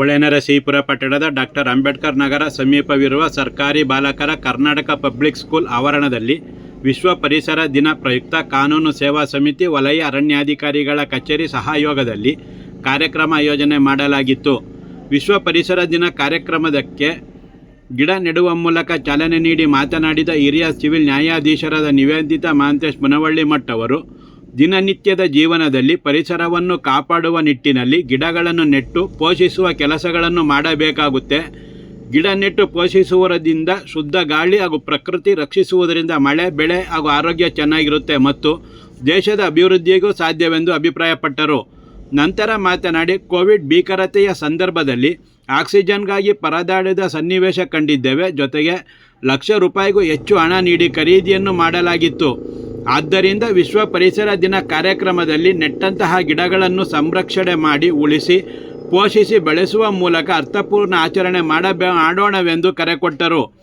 ಹೊಳೆನರಸೀಪುರ ಪಟ್ಟಣದ ಡಾಕ್ಟರ್ ಅಂಬೇಡ್ಕರ್ ನಗರ ಸಮೀಪವಿರುವ ಸರ್ಕಾರಿ ಬಾಲಕರ ಕರ್ನಾಟಕ ಪಬ್ಲಿಕ್ ಸ್ಕೂಲ್ ಆವರಣದಲ್ಲಿ ವಿಶ್ವ ಪರಿಸರ ದಿನ ಪ್ರಯುಕ್ತ ಕಾನೂನು ಸೇವಾ ಸಮಿತಿ ವಲಯ ಅರಣ್ಯಾಧಿಕಾರಿಗಳ ಕಚೇರಿ ಸಹಯೋಗದಲ್ಲಿ ಕಾರ್ಯಕ್ರಮ ಆಯೋಜನೆ ಮಾಡಲಾಗಿತ್ತು. ವಿಶ್ವ ಪರಿಸರ ದಿನ ಕಾರ್ಯಕ್ರಮದಕ್ಕೆ ಗಿಡ ನೆಡುವ ಮೂಲಕ ಚಾಲನೆ ನೀಡಿ ಮಾತನಾಡಿದ ಹಿರಿಯ ಸಿವಿಲ್ ನ್ಯಾಯಾಧೀಶರಾದ ನಿವೇದಿತ ಮಹಾಂತೇಶ್ ಮುನವಳ್ಳಿ ಮಠ್ ಅವರು ದಿನನಿತ್ಯದ ಜೀವನದಲ್ಲಿ ಪರಿಸರವನ್ನು ಕಾಪಾಡುವ ನಿಟ್ಟಿನಲ್ಲಿ ಗಿಡಗಳನ್ನು ನೆಟ್ಟು ಪೋಷಿಸುವ ಕೆಲಸಗಳನ್ನು ಮಾಡಬೇಕಾಗುತ್ತೆ. ಗಿಡ ನೆಟ್ಟು ಪೋಷಿಸುವುದರಿಂದ ಶುದ್ಧ ಗಾಳಿ ಹಾಗೂ ಪ್ರಕೃತಿ ರಕ್ಷಿಸುವುದರಿಂದ ಮಳೆ, ಬೆಳೆ ಹಾಗೂ ಆರೋಗ್ಯ ಚೆನ್ನಾಗಿರುತ್ತೆ ಮತ್ತು ದೇಶದ ಅಭಿವೃದ್ಧಿಗೂ ಸಾಧ್ಯವೆಂದು ಅಭಿಪ್ರಾಯಪಟ್ಟರು. ನಂತರ ಮಾತನಾಡಿ, ಕೋವಿಡ್ ಭೀಕರತೆಯ ಸಂದರ್ಭದಲ್ಲಿ ಆಕ್ಸಿಜನ್ಗಾಗಿ ಪರದಾಡಿದ ಸನ್ನಿವೇಶ ಕಂಡಿದ್ದೇವೆ. ಜೊತೆಗೆ ಲಕ್ಷ ರೂಪಾಯಿಗೂ ಹೆಚ್ಚು ಹಣ ನೀಡಿ ಖರೀದಿಯನ್ನು ಮಾಡಲಾಗಿತ್ತು. ಆದ್ದರಿಂದ ವಿಶ್ವ ಪರಿಸರ ದಿನ ಕಾರ್ಯಕ್ರಮದಲ್ಲಿ ನೆಟ್ಟಂತಹ ಗಿಡಗಳನ್ನು ಸಂರಕ್ಷಣೆ ಮಾಡಿ ಉಳಿಸಿ, ಪೋಷಿಸಿ ಬೆಳೆಸುವ ಮೂಲಕ ಅರ್ಥಪೂರ್ಣ ಆಚರಣೆ ಮಾಡಬೇ, ಮಾಡೋಣವೆಂದು ಕರೆ ಕೊಟ್ಟರು.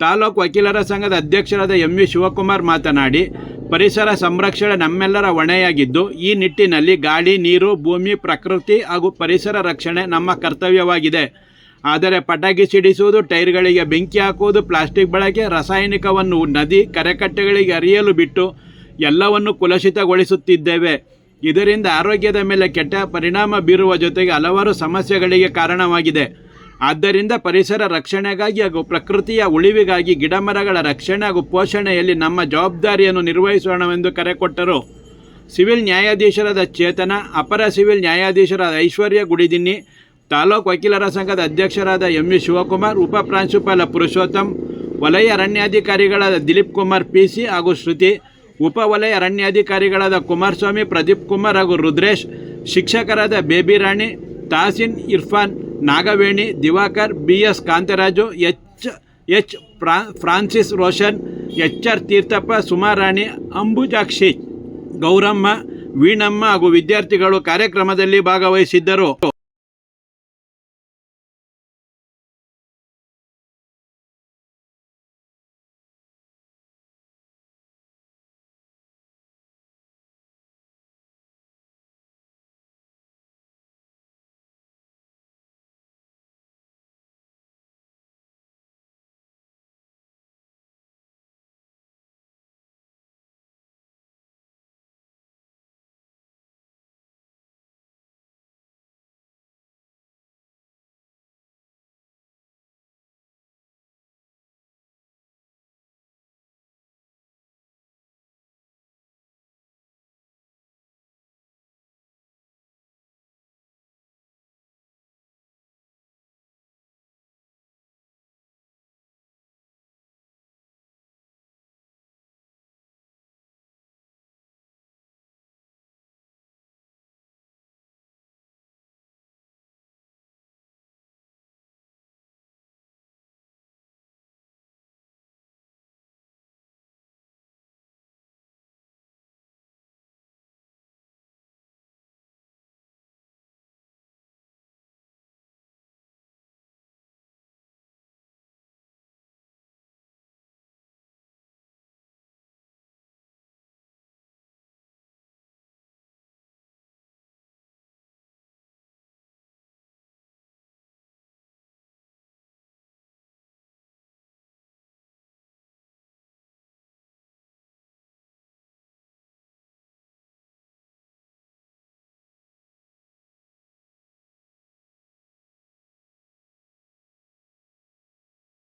ತಾಲೂಕು ವಕೀಲರ ಸಂಘದ ಅಧ್ಯಕ್ಷರಾದ ಎಂ ವಿ ಶಿವಕುಮಾರ್ ಮಾತನಾಡಿ, ಪರಿಸರ ಸಂರಕ್ಷಣೆ ನಮ್ಮೆಲ್ಲರ ಹೊಣೆಯಾಗಿದ್ದು, ಈ ನಿಟ್ಟಿನಲ್ಲಿ ಗಾಳಿ, ನೀರು, ಭೂಮಿ, ಪ್ರಕೃತಿ ಹಾಗೂ ಪರಿಸರ ರಕ್ಷಣೆ ನಮ್ಮ ಕರ್ತವ್ಯವಾಗಿದೆ. ಆದರೆ ಪಟಾಕಿ ಸಿಡಿಸುವುದು, ಟೈರ್ಗಳಿಗೆ ಬೆಂಕಿ ಹಾಕುವುದು, ಪ್ಲಾಸ್ಟಿಕ್ ಬಳಕೆ, ರಾಸಾಯನಿಕವನ್ನು ನದಿ ಕರೆಕಟ್ಟೆಗಳಿಗೆ ಅರಿಯಲು ಬಿಟ್ಟು ಎಲ್ಲವನ್ನು ಕುಲಸಿತಗೊಳಿಸುತ್ತಿದ್ದೇವೆ ಇದರಿಂದ ಆರೋಗ್ಯದ ಮೇಲೆ ಕೆಟ್ಟ ಪರಿಣಾಮ ಬೀರುವ ಜೊತೆಗೆ ಹಲವಾರು ಸಮಸ್ಯೆಗಳಿಗೆ ಕಾರಣವಾಗಿದೆ. ಆದ್ದರಿಂದ ಪರಿಸರ ರಕ್ಷಣೆಗಾಗಿ ಹಾಗೂ ಪ್ರಕೃತಿಯ ಉಳಿವಿಗಾಗಿ ಗಿಡಮರಗಳ ರಕ್ಷಣೆ ಹಾಗೂ ಪೋಷಣೆಯಲ್ಲಿ ನಮ್ಮ ಜವಾಬ್ದಾರಿಯನ್ನು ನಿರ್ವಹಿಸೋಣವೆಂದು ಕರೆ ಕೊಟ್ಟರು. ಸಿವಿಲ್ ನ್ಯಾಯಾಧೀಶರಾದ ಚೇತನ, ಅಪರ ಸಿವಿಲ್ ನ್ಯಾಯಾಧೀಶರಾದ ಐಶ್ವರ್ಯ ಗುಡಿದಿನ್ನಿ ತಾಲೂಕು ವಕೀಲರ ಸಂಘದ ಅಧ್ಯಕ್ಷರಾದ ಎಂ ವಿ ಶಿವಕುಮಾರ್, ಉಪ ಪ್ರಾಂಶುಪಾಲ ಪುರುಷೋತ್ತಮ್, ವಲಯ ಅರಣ್ಯಾಧಿಕಾರಿಗಳಾದ ದಿಲೀಪ್ ಕುಮಾರ್ ಪಿ ಸಿ ಹಾಗೂ ಶ್ರುತಿ, ಉಪ ವಲಯ ಅರಣ್ಯಾಧಿಕಾರಿಗಳಾದ ಕುಮಾರಸ್ವಾಮಿ, ಪ್ರದೀಪ್ ಕುಮಾರ್ ಹಾಗೂ ರುದ್ರೇಶ್, ಶಿಕ್ಷಕರಾದ Baby Rani, Tasin Irfan, Nagaveni, Diwakar B S Kantharaju, H. H. ಫ್ರಾ Francis Roshan H R Theerthappa, Sumarani, Ambujakshi, Gowramma, Veenamma ಹಾಗೂ ವಿದ್ಯಾರ್ಥಿಗಳು ಕಾರ್ಯಕ್ರಮದಲ್ಲಿ ಭಾಗವಹಿಸಿದ್ದರು.